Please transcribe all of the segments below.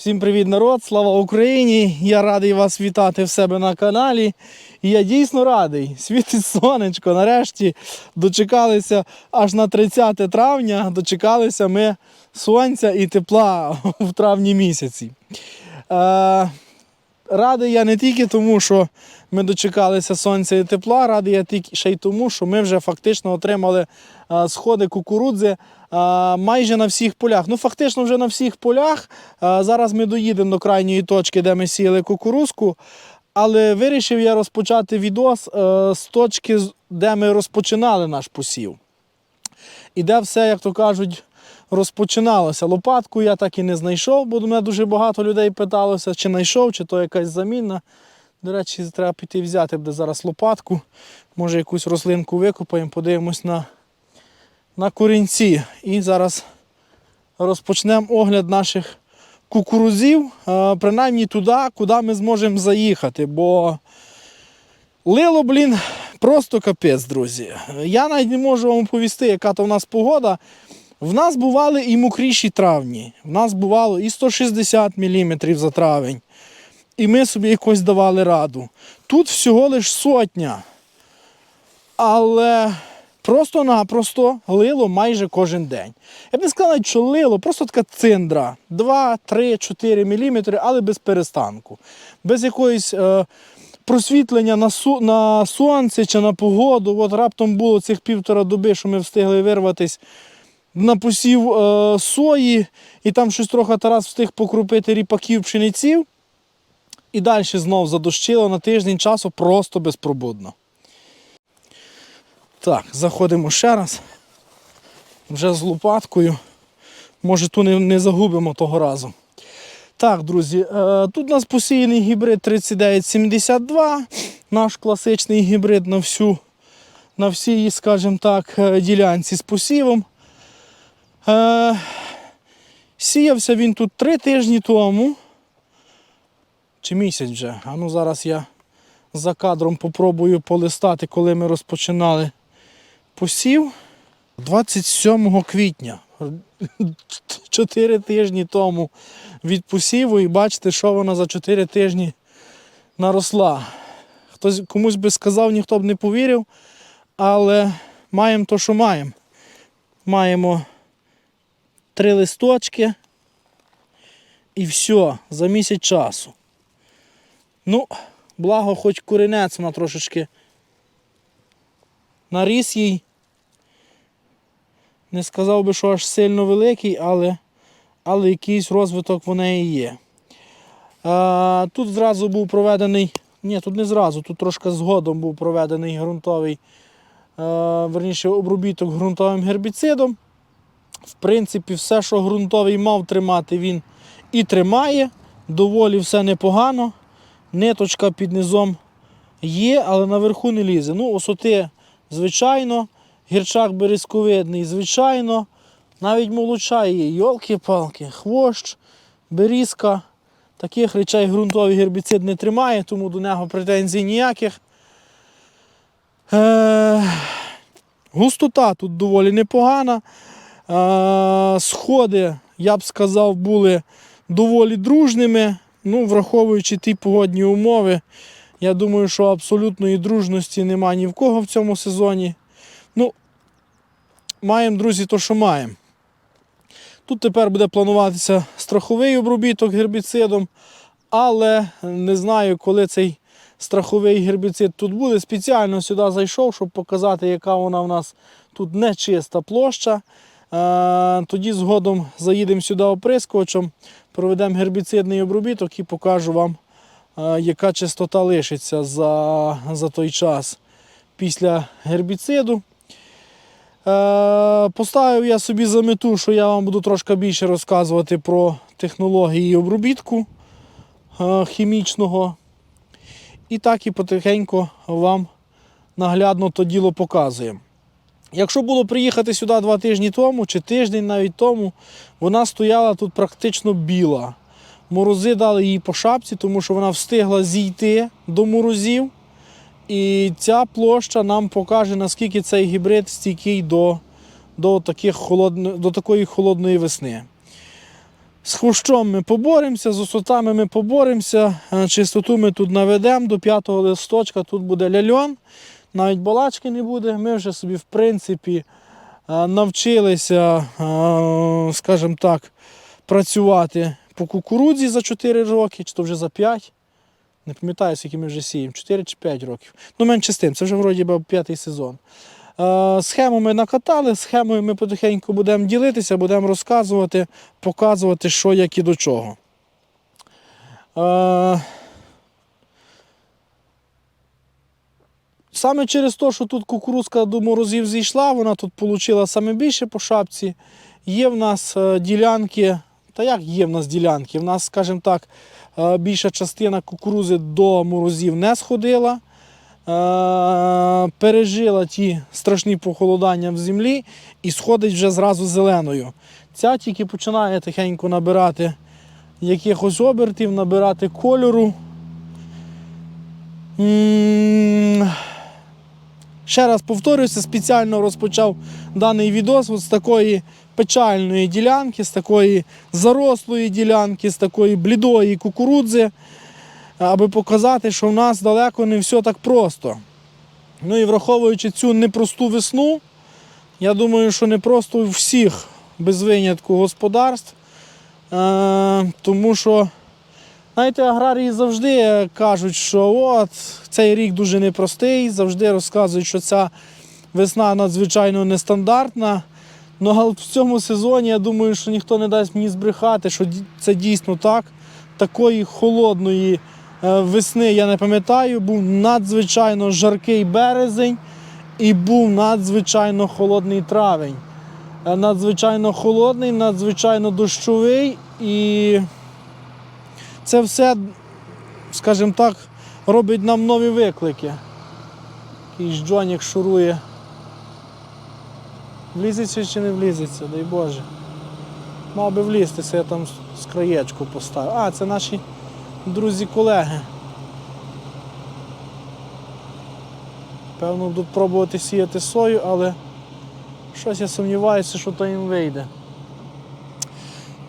Всім привіт, народ! Слава Україні! Я радий вас вітати в себе на каналі. І я дійсно радий. Світить сонечко. Нарешті дочекалися аж на 30 травня. Дочекалися ми сонця і тепла в травні місяці. Е, радий я не тільки тому, що ми дочекалися сонця і тепла, радий я тільки ще й тому, що ми вже фактично отримали сходи кукурудзи майже на всіх полях. Ну, фактично, вже на всіх полях. Зараз ми доїдемо до крайньої точки, де ми сіяли кукурузку. Але вирішив я розпочати відос е, з точки, де ми розпочинали наш посів. І де все, як то кажуть, розпочиналося. Лопатку я так і не знайшов, бо мене дуже багато людей питалося, чи знайшов, чи то якась заміна. До речі, треба піти взяти буде зараз лопатку. Може якусь рослинку викопаємо, подивимось на, на корінці. І зараз розпочнемо огляд наших кукурузів, е, принаймні туди, куди ми зможемо заїхати. Бо лило, блін, просто капець, друзі. Я навіть не можу вам повісти, яка то в нас погода. В нас бували і мокріші травні. В нас бувало і 160 мм за травень. І ми собі якось давали раду. Тут всього лиш сотня. Але просто-напросто лило майже кожен день. Я б не сказав, що лило, просто така циндра. 2, 3, 4 мм, але без перестанку. Без якоїсь е, просвітлення на, су, на сонце чи на погоду. От раптом було цих півтора доби, що ми встигли вирватись на посів е, сої, і там щось трохи Тарас встиг покрупити ріпаків пшениців. І далі знов задощило на тиждень часу просто безпробудно. Так, заходимо ще раз. Вже з лопаткою. Може, ту не, не загубимо того разу. Так, друзі, е, тут у нас посіяний гібрид 3972, наш класичний гібрид на всю, на всій, скажімо так, е, ділянці з посівом. Е, сіявся він тут три тижні тому. Чи місяць вже. А ну зараз я за кадром попробую полистати, коли ми розпочинали посів. 27 квітня. Чотири тижні тому від посіву і бачите, що вона за 4 тижні наросла. Хтось комусь би сказав, ніхто б не повірив, але маємо то, що маємо. Маємо три листочки і все, за місяць часу. Ну, благо, хоч куренець вона трошечки наріс їй. Не сказав би, що аж сильно великий, але, але якийсь розвиток в неї є. А, тут зразу був проведений, ні, тут не зразу, тут трошки згодом був проведений ґрунтовий, верніше, обробіток ґрунтовим гербіцидом. В принципі, все, що ґрунтовий мав тримати, він і тримає. Доволі все непогано. Ниточка під низом є, але наверху не лізе. Ну, осоти, звичайно, гірчак березковидний, звичайно. Навіть молоча є, йолки-палки, хвощ, берізка. Таких речей ґрунтовий гербіцид не тримає, тому до нього претензій ніяких. Е, густота тут доволі непогана. Сходи, я б сказав, були доволі дружними. Ну, враховуючи ті погодні умови, я думаю, що абсолютної дружності немає ні в кого в цьому сезоні. Ну, маємо, друзі, то, що маємо. Тут тепер буде плануватися страховий обробіток гербіцидом, але не знаю, коли цей страховий гербіцид тут буде. Спеціально сюди зайшов, щоб показати, яка вона в нас тут нечиста площа. Тоді згодом заїдемо сюди оприскувачем, проведемо гербіцидний обробіток і покажу вам, яка чистота лишиться за, за той час після гербіциду. Поставив я собі за мету, що я вам буду трошки більше розказувати про технології обробітку хімічного. І так і потихеньку вам наглядно то діло показуємо. Якщо було приїхати сюди два тижні тому, чи тиждень навіть тому, вона стояла тут практично біла. Морози дали їй по шапці, тому що вона встигла зійти до морозів. І ця площа нам покаже, наскільки цей гібрид стійкий до, до, таких холодно, до такої холодної весни. З хвощом ми поборемося, з осотами ми поборемося, е, чистоту ми тут наведемо до п'ятого листочка, тут буде ляльон, навіть балачки не буде. Ми вже собі, в принципі, е, навчилися, е, скажімо так, працювати по кукурудзі за 4 роки, чи то вже за 5. Не пам'ятаю, скільки ми вже сіємо, 4 чи 5 років. Ну, менше з тим, це вже вроді би п'ятий сезон. Е, Схему ми накатали, схемою ми потихеньку будемо ділитися, будемо розказувати, показувати, що, як і до чого. Саме через те, що тут кукурузка до морозів зійшла, вона тут отримала саме більше по шапці. Є в нас е, ділянки, та як є в нас ділянки? В нас, скажімо так, е, більша частина кукурузи до морозів не сходила. Е, пережила ті страшні похолодання в землі і сходить вже зразу зеленою. Ця тільки починає тихенько набирати якихось обертів, набирати кольору. Ще раз повторюся, спеціально розпочав даний відос от з такої печальної ділянки, з такої зарослої ділянки, з такої блідої кукурудзи аби показати, що в нас далеко не все так просто. Ну і враховуючи цю непросту весну, я думаю, що не просто у всіх без винятку господарств. Е, тому що, знаєте, аграрії завжди кажуть, що от цей рік дуже непростий, завжди розказують, що ця весна надзвичайно нестандартна. Ну, але в цьому сезоні я думаю, що ніхто не дасть мені збрехати, що це дійсно так. Такої холодної е, весни я не пам'ятаю, був надзвичайно жаркий березень і був надзвичайно холодний травень. Е, Надзвичайно холодний, надзвичайно дощовий і це все, скажімо так, робить нам нові виклики. Якийсь Джонік шурує. Влізеться чи не влізеться, дай Боже. Мав би влізтися, я там з краєчку поставив. А, це наші друзі-колеги. Певно, будуть пробувати сіяти сою, але щось я сумніваюся, що то їм вийде.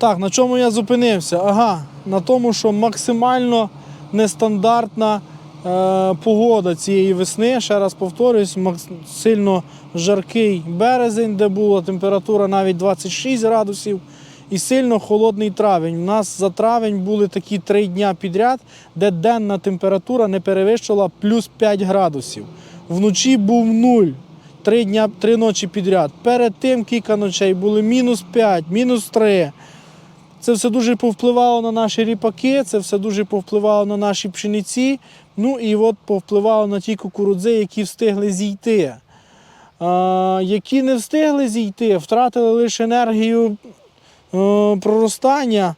Так, на чому я зупинився? Ага, на тому, що максимально нестандартна е, погода цієї весни. Ще раз повторюсь, сильно жаркий березень, де була температура навіть 26 градусів, і сильно холодний травень. У нас за травень були такі три дня підряд, де денна температура не перевищила плюс 5 градусів. Вночі був нуль. Три, дня, три ночі підряд. Перед тим кілька ночей були мінус 5, мінус 3. Це все дуже повпливало на наші ріпаки, це все дуже повпливало на наші пшениці. Ну і от повпливало на ті кукурудзи, які встигли зійти. А, які не встигли зійти, втратили лише енергію е, проростання.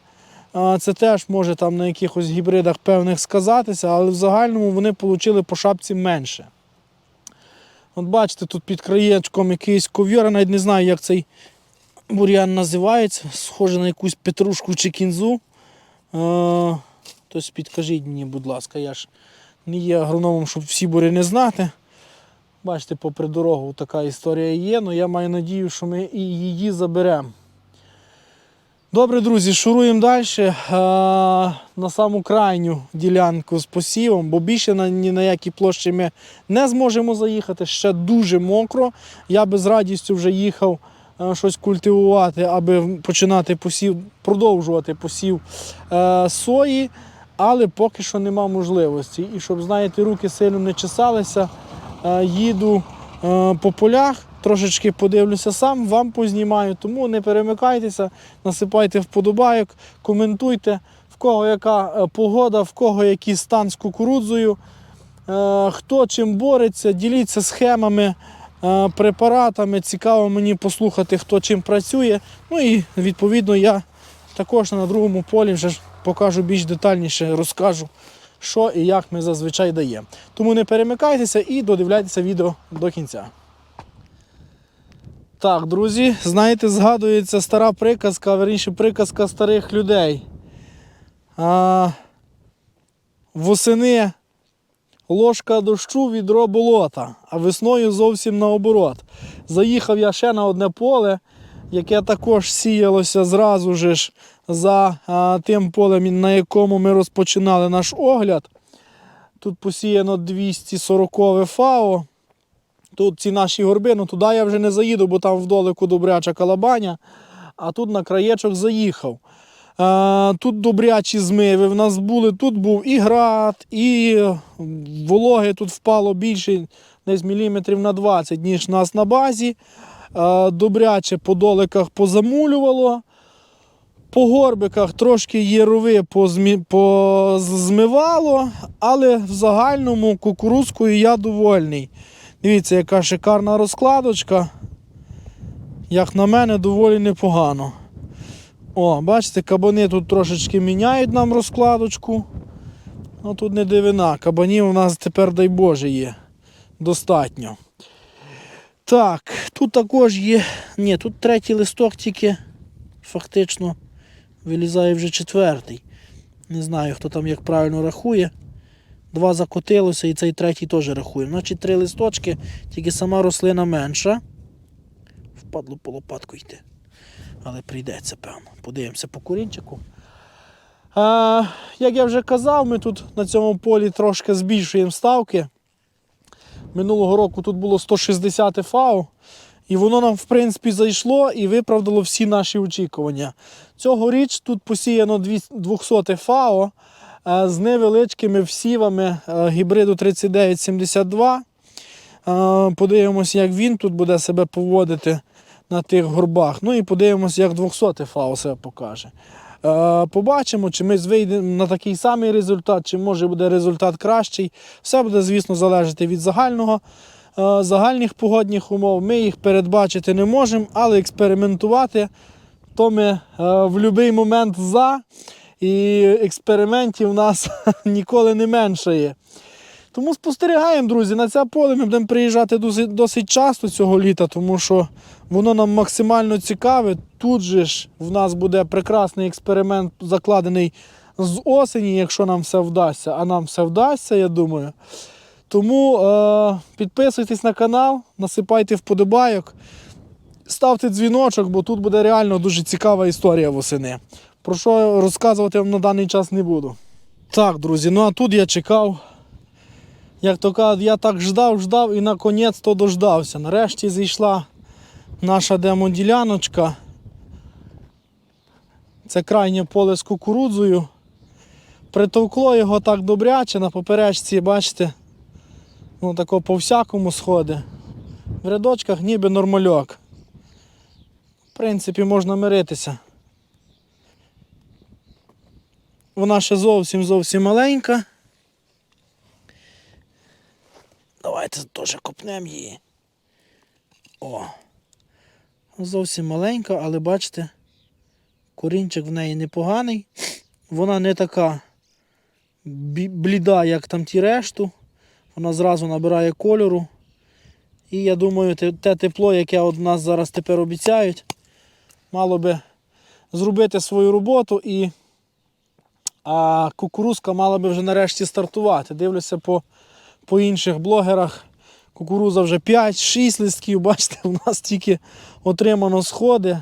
А, це теж може там на якихось гібридах певних сказатися, але в загальному вони отримали по шапці менше. От бачите, тут під краєчком якийсь ков'яр, я навіть не знаю, як цей бур'ян називається, схоже на якусь петрушку чи кінзу. Е, Хтось підкажіть мені, будь ласка, я ж не є агрономом, щоб всі буряни знати. Бачите, попри дорогу така історія є, але я маю надію, що ми і її заберемо. Добре, друзі, шуруємо далі е, на саму крайню ділянку з посівом, бо більше на ні на які площі ми не зможемо заїхати. Ще дуже мокро. Я би з радістю вже їхав щось культивувати, аби починати посів, продовжувати посів е, сої, але поки що нема можливості. І щоб, знаєте, руки сильно не чесалися, е, їду е, по полях. Трошечки подивлюся сам, вам познімаю, тому не перемикайтеся, насипайте вподобайок, коментуйте, в кого яка е, погода, в кого який стан з кукурудзою, е, хто чим бореться, діліться схемами, е, препаратами. Цікаво мені послухати, хто чим працює. Ну і відповідно я також на другому полі вже покажу більш детальніше, розкажу, що і як ми зазвичай даємо. Тому не перемикайтеся і додивляйтеся відео до кінця. Так, друзі, знаєте, згадується стара приказка, верніше приказка старих людей. А, восени ложка дощу відро болота, а весною зовсім наоборот. Заїхав я ще на одне поле. яке також сіялося зразу ж за а, тим полем, на якому ми розпочинали наш огляд. Тут посіяно 240 фао. Тут ці наші горби, ну туди я вже не заїду, бо там вдолику добряча калабаня, а тут на краєчок заїхав. Тут добрячі змиви в нас були. Тут був і град, і вологи тут впало більше, десь міліметрів на 20, ніж нас на базі. Добряче по доликах позамулювало. По горбиках трошки єрови позмивало, але в загальному кукурузкою я довольний. Дивіться, яка шикарна розкладочка. Як на мене, доволі непогано. О, бачите, кабани тут трошечки міняють нам розкладочку. Ну тут не дивина. Кабанів у нас тепер, дай Боже, є. Достатньо. Так, тут також є. Ні, тут третій листок тільки фактично вилізає вже четвертий. Не знаю, хто там як правильно рахує. Два закотилося і цей третій теж рахує. Значить, три листочки, тільки сама рослина менша. Впадло по лопатку йти. Але прийдеться, певно. Подивимося по курінчику. А, як я вже казав, ми тут на цьому полі трошки збільшуємо ставки. Минулого року тут було 160 фау. І воно нам, в принципі, зайшло і виправдало всі наші очікування. Цьогоріч тут посіяно 200 фао е, з невеличкими всівами е, гібриду 3972. Е, Подивимося, як він тут буде себе поводити на тих горбах. Ну і подивимося, як 200 фао себе покаже. Е, Побачимо, чи ми вийдемо на такий самий результат, чи може буде результат кращий. Все буде, звісно, залежати від загального е, загальних погодних умов. Ми їх передбачити не можемо, але експериментувати то ми е, в будь-який момент за. І експериментів у нас ніколи не меншає. Тому спостерігаємо, друзі, на це поле ми будемо приїжджати досить, досить часто цього літа, тому що воно нам максимально цікаве. Тут же ж в нас буде прекрасний експеримент закладений з осені, якщо нам все вдасться. А нам все вдасться, я думаю. Тому е, підписуйтесь на канал, насипайте вподобайок, ставте дзвіночок, бо тут буде реально дуже цікава історія восени. Про що розказувати вам на даний час не буду. Так, друзі, ну а тут я чекав. Як то кажуть, я так ждав, ждав і наконець то дождався. Нарешті зійшла наша демоділяночка. Це крайнє поле з кукурудзою. Притовкло його так добряче на поперечці, бачите, ну тако по всякому сходить. В рядочках ніби нормальок. В принципі, можна миритися. Вона ще зовсім зовсім маленька. Давайте теж копнемо її. О. Зовсім маленька, але бачите, корінчик в неї непоганий. Вона не така бліда, як там ті решту. Вона зразу набирає кольору. І я думаю, те, те тепло, яке от нас зараз тепер обіцяють, мало би зробити свою роботу і а кукурузка мала би вже нарешті стартувати. Дивлюся по по інших блогерах кукуруза вже 5-6 листків, бачите, у нас тільки отримано сходи.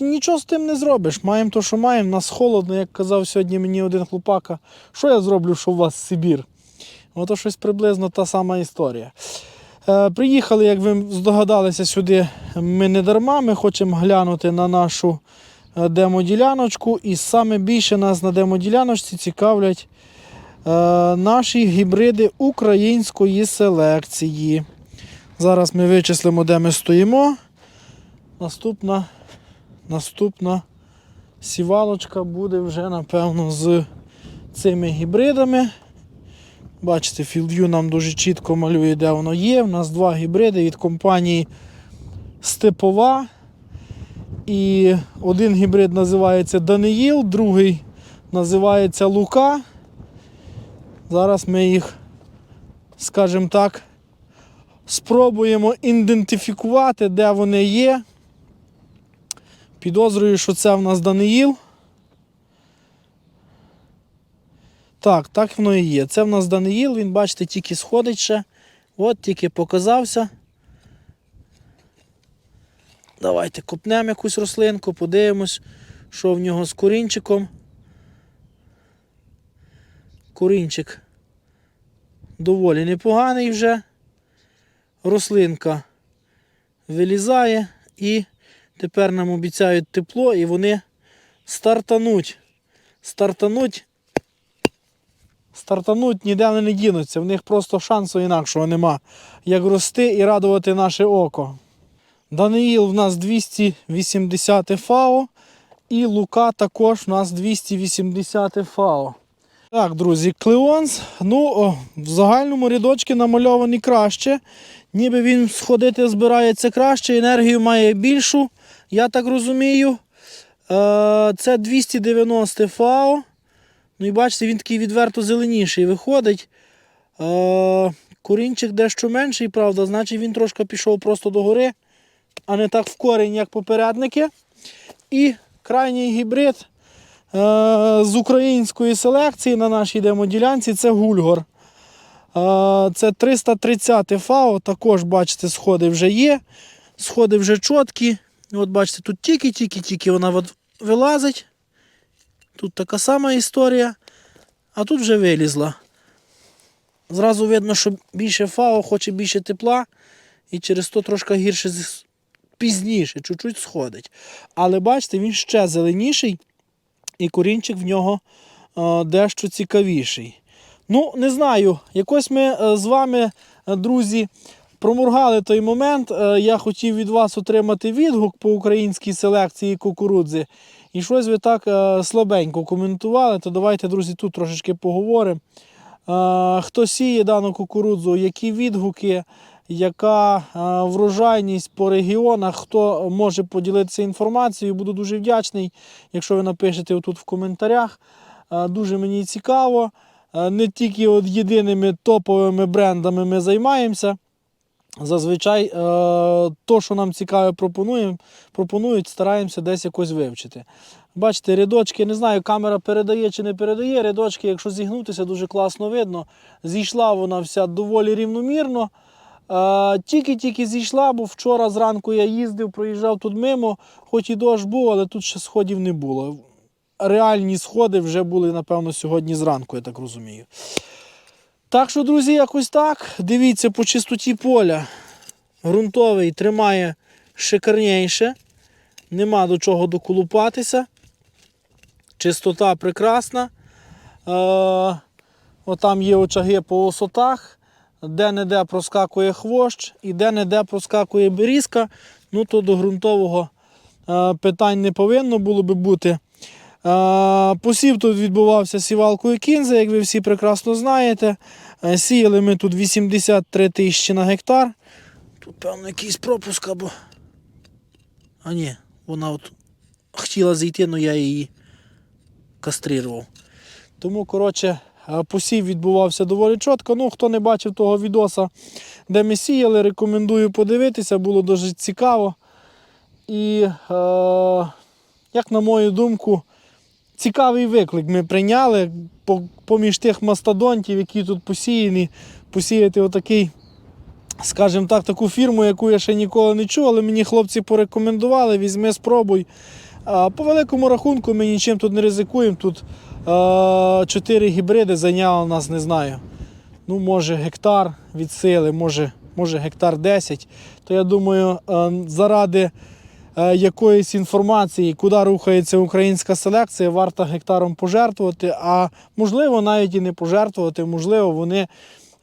Нічого з тим не зробиш. Маємо то, що маємо. Нас холодно, як казав сьогодні мені один хлопака. Що я зроблю, що у вас Сибір? Ото щось приблизно та сама історія. Е, приїхали, як ви здогадалися, сюди ми не дарма. Ми хочемо глянути на нашу е, демоділяночку. І саме більше нас на демоділяночці цікавлять наші гібриди української селекції. Зараз ми вичислимо, де ми стоїмо. Наступна, наступна сівалочка буде вже, напевно, з цими гібридами. Бачите, FieldView нам дуже чітко малює, де воно є. У нас два гібриди від компанії Степова. І один гібрид називається Даниїл, другий називається Лука. Зараз ми їх, скажімо так, спробуємо ідентифікувати, де вони є. Підозрюю, що це в нас Даниїл. Так, так воно і є. Це в нас Даниїл, він, бачите, тільки сходить ще. От тільки показався. Давайте копнемо якусь рослинку, подивимось, що в нього з корінчиком. Корінчик доволі непоганий вже. Рослинка вилізає і тепер нам обіцяють тепло і вони стартануть. Стартануть. Стартануть ніде вони не дінуться. В них просто шансу інакшого нема, як рости і радувати наше око. Даниїл в нас 280 ФАО і Лука також в нас 280 ФАО. Так, друзі, Клеонс, ну, о, в загальному рядочки намальовані краще. Ніби він сходити збирається краще, енергію має більшу, я так розумію. Е, Це 290 ФАО. Ну і бачите, він такий відверто зеленіший виходить. Е, Корінчик дещо менший, правда, значить він трошки пішов просто догори, а не так в корінь, як попередники. І крайній гібрид з української селекції на нашій демоділянці це гульгор. Е, Це 330 ФАО, також, бачите, сходи вже є. Сходи вже чіткі. От бачите, тут тільки-тільки-тільки вона вилазить. Тут така сама історія, а тут вже вилізла. Зразу видно, що більше ФАО хоче більше тепла, і через то трошки гірше пізніше, чуть-чуть сходить. Але бачите, він ще зеленіший, і корінчик в нього е, дещо цікавіший. Ну, не знаю, якось ми е, з вами, е, друзі, проморгали той момент. Я хотів від вас отримати відгук по українській селекції кукурудзи. І щось ви так слабенько коментували, то давайте, друзі, тут трошечки поговоримо. Хто сіє дану кукурудзу, які відгуки, яка е, врожайність по регіонах, хто може поділитися інформацією, буду дуже вдячний, якщо ви напишете отут в коментарях. Е, Дуже мені цікаво. Е, Не тільки от єдиними топовими брендами ми займаємося. Зазвичай то, що нам цікаве пропонують, стараємося десь якось вивчити. Бачите, рядочки, не знаю, камера передає чи не передає. Рядочки, якщо зігнутися, дуже класно видно. Зійшла вона вся доволі рівномірно. Тільки-тільки зійшла, бо вчора зранку я їздив, проїжджав тут мимо, хоч і дощ був, але тут ще сходів не було. Реальні сходи вже були, напевно, сьогодні зранку, я так розумію. Так що, друзі, якось так. Дивіться по чистоті поля. Грунтовий тримає шикарніше. Нема до чого доколупатися. Чистота прекрасна. Е, отам є очаги по осотах, де-не-де проскакує хвощ і де-не-де проскакує берізка. Ну, то до ґрунтового е, питань не повинно було би бути. Е, Посів тут відбувався сівалкою кінзи, як ви всі прекрасно знаєте. Е, Сіяли ми тут 83 тисячі на гектар. Тут, певно, якийсь пропуск або. А ні, вона от хотіла зайти, але я її кастрирував. Тому, коротше, посів відбувався доволі чітко. Ну, хто не бачив того відоса, де ми сіяли, рекомендую подивитися, було дуже цікаво. І, е, як на мою думку, цікавий виклик ми прийняли поміж тих мастодонтів, які тут посіяні, посіяти отакий, скажімо так, таку фірму, яку я ще ніколи не чув, але мені хлопці порекомендували, візьми, спробуй. По великому рахунку ми нічим тут не ризикуємо. Тут е, чотири гібриди зайняло нас, не знаю. Ну, може, гектар від сили, може, може гектар 10. То я думаю, е, заради е, якоїсь інформації, куди рухається українська селекція, варто гектаром пожертвувати, а можливо навіть і не пожертвувати, можливо, вони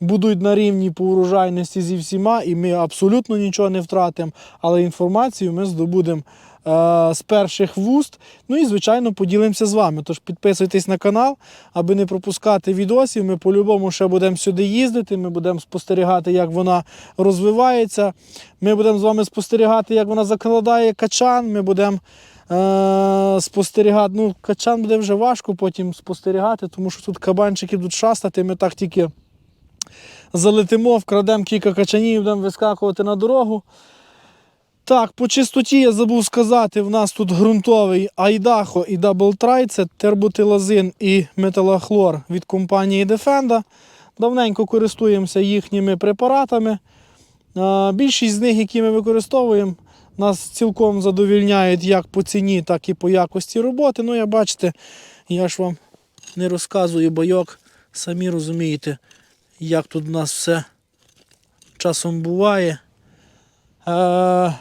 будуть на рівні по урожайності зі всіма, і ми абсолютно нічого не втратимо, але інформацію ми здобудемо е, з перших вуст. Ну і, звичайно, поділимося з вами. Тож підписуйтесь на канал, аби не пропускати відосів. Ми по-любому ще будемо сюди їздити, ми будемо спостерігати, як вона розвивається. Ми будемо з вами спостерігати, як вона закладає качан. Ми будемо е, спостерігати. Ну, качан буде вже важко потім спостерігати, тому що тут кабанчики будуть шастати. Ми так тільки залетимо, вкрадемо кілька качанів, будемо вискакувати на дорогу. Так, по чистоті я забув сказати, в нас тут ґрунтовий Айдахо і Даблтрай, це терботилазин і металохлор від компанії Defenda. Давненько користуємося їхніми препаратами. Більшість з них, які ми використовуємо, нас цілком задовільняють як по ціні, так і по якості роботи. Ну, я бачите, я ж вам не розказую бойок, самі розумієте, як тут у нас все часом буває. Е,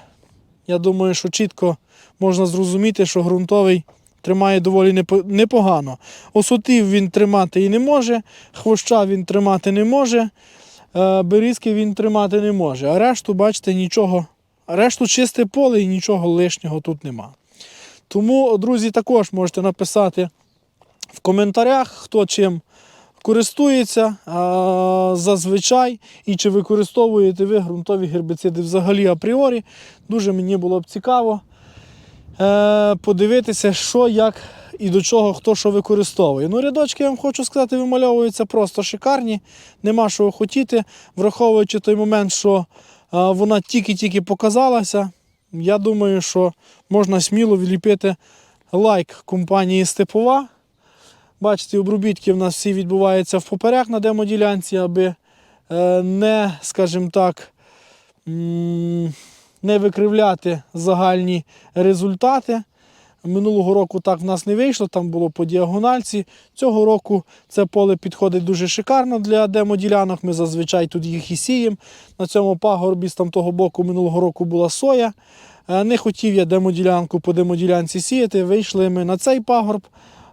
я думаю, що чітко можна зрозуміти, що ґрунтовий тримає доволі непогано. Осотів він тримати і не може, хвоща він тримати не може, е, берізки він тримати не може. А решту, бачите, нічого. Решту чисте поле і нічого лишнього тут нема. Тому, друзі, також можете написати в коментарях, хто чим користується зазвичай і чи використовуєте ви ґрунтові гербіциди взагалі апріорі. Дуже мені було б цікаво е, подивитися, що, як і до чого хто що використовує. Ну, рядочки, я вам хочу сказати, вимальовуються просто шикарні, нема що хотіти, враховуючи той момент, що вона тільки-тільки показалася. Я думаю, що можна сміло відліпити лайк компанії Степова. Бачите, обробітки в нас всі відбуваються в поперек на демоділянці, аби е, не, скажімо так, не викривляти загальні результати. Минулого року так в нас не вийшло, там було по діагональці. Цього року це поле підходить дуже шикарно для демоділянок. Ми зазвичай тут їх і сіємо. На цьому пагорбі з там того боку минулого року була соя. Е, Не хотів я демоділянку по демоділянці сіяти. Вийшли ми на цей пагорб.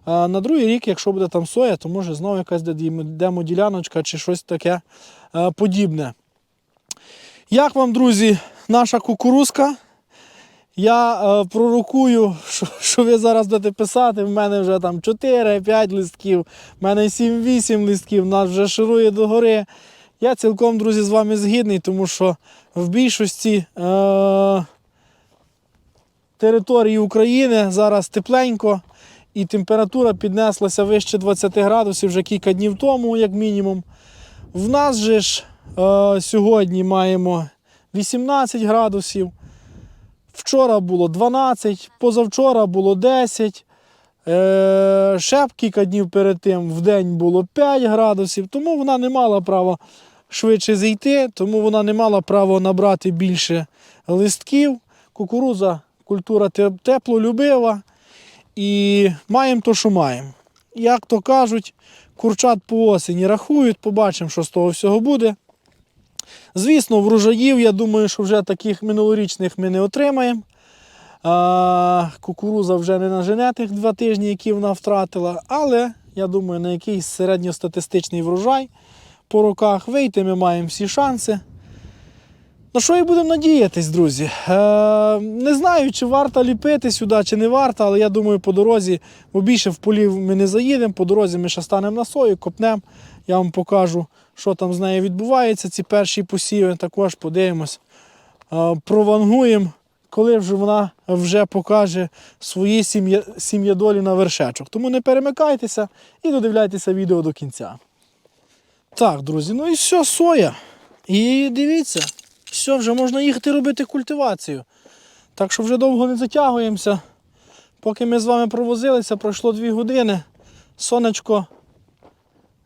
На другий рік, якщо буде там соя, то може знову якась дем- демоділяночка чи щось таке е, подібне. Як вам, друзі, наша кукурузка? Я е, пророкую, що, що ви зараз будете писати. В мене вже там 4-5 листків, в мене 7-8 листків, нас вже ширує догори. Я цілком, друзі, з вами згідний, тому що в більшості е, території України зараз тепленько і температура піднеслася вище 20 градусів вже кілька днів тому, як мінімум. В нас же ж е, сьогодні маємо 18 градусів. Вчора було 12, позавчора було 10. Е, ще кілька днів перед тим в день було 5 градусів, тому вона не мала права швидше зійти, тому вона не мала права набрати більше листків. Кукуруза культура теплолюбива. І маємо то, що маємо. Як то кажуть, курчат по осені рахують, побачимо, що з того всього буде. Звісно, врожаїв, я думаю, що вже таких минулорічних ми не отримаємо. Кукуруза вже не нажене тих два тижні, які вона втратила. Але я думаю, на якийсь середньостатистичний врожай по роках вийти ми маємо всі шанси. На що і будемо надіятись, друзі? Е, не знаю, чи варто ліпити сюди, чи не варто, але я думаю, по дорозі, бо більше в полів ми не заїдемо, по дорозі ми ще станемо на сою, копнемо. Я вам покажу, що там з нею відбувається. Ці перші посіви також подивимось. Е, провангуємо, коли вже вона вже покаже свої сім'я, сім'ядолі на вершечок. Тому не перемикайтеся і додивляйтеся відео до кінця. Так, друзі, ну і все, соя. І дивіться, все, вже можна їхати робити культивацію. Так що вже довго не затягуємося. Поки ми з вами провозилися, пройшло 2 години. Сонечко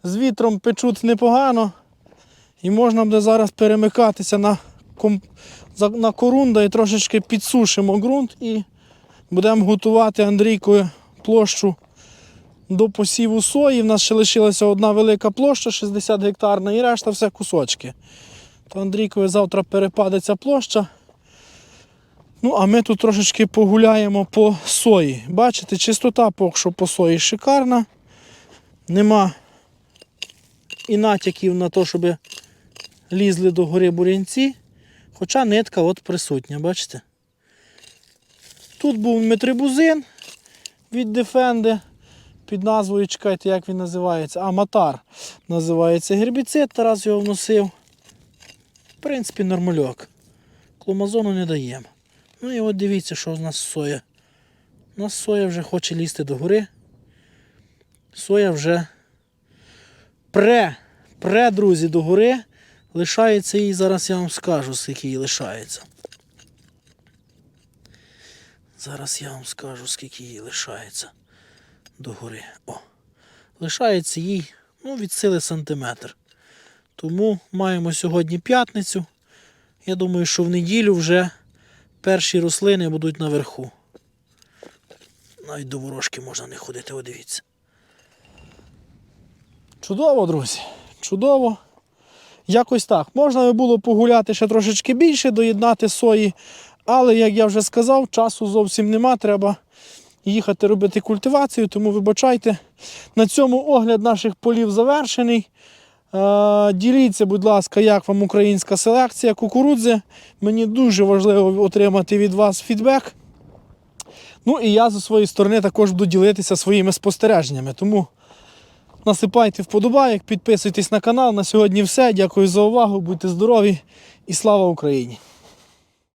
з вітром печуть непогано. І можна буде зараз перемикатися на, на корунда і трошечки підсушимо ґрунт і будемо готувати Андрійкою площу до посіву сої. У нас ще лишилася одна велика площа, 60 гектарна, і решта все кусочки. То Андрійкові завтра перепаде ця площа. Ну, а ми тут трошечки погуляємо по сої. Бачите, чистота поки що по сої шикарна. Нема і натяків на те, щоб лізли до гори бурянці. Хоча нитка от присутня, бачите? Тут був метрибузин від Defende під назвою, чекайте, як він називається. А, Матар називається гербіцид, Тарас його вносив. Принципі, нормальок. Кломазону не даємо. Ну і от дивіться, що у нас соя. У нас соя вже хоче лізти до гори. Соя вже пре, пре, друзі, до гори. Лишається їй, зараз я вам скажу, скільки їй лишається. Зараз я вам скажу, скільки їй лишається до гори. О. Лишається їй ну, від сили сантиметр. Тому маємо сьогодні п'ятницю. Я думаю, що в неділю вже перші рослини будуть наверху. Навіть до ворожки можна не ходити, о, дивіться. Чудово, друзі. Чудово. Якось так. Можна би було погуляти ще трошечки більше, доєднати сої. Але, як я вже сказав, часу зовсім нема. Треба їхати робити культивацію, тому вибачайте. На цьому огляд наших полів завершений. Е, Діліться, будь ласка, як вам українська селекція кукурудзи. Мені дуже важливо отримати від вас фідбек. Ну і я зі своєї сторони також буду ділитися своїми спостереженнями. Тому насипайте вподобайок, підписуйтесь на канал. На сьогодні все. Дякую за увагу, будьте здорові і слава Україні!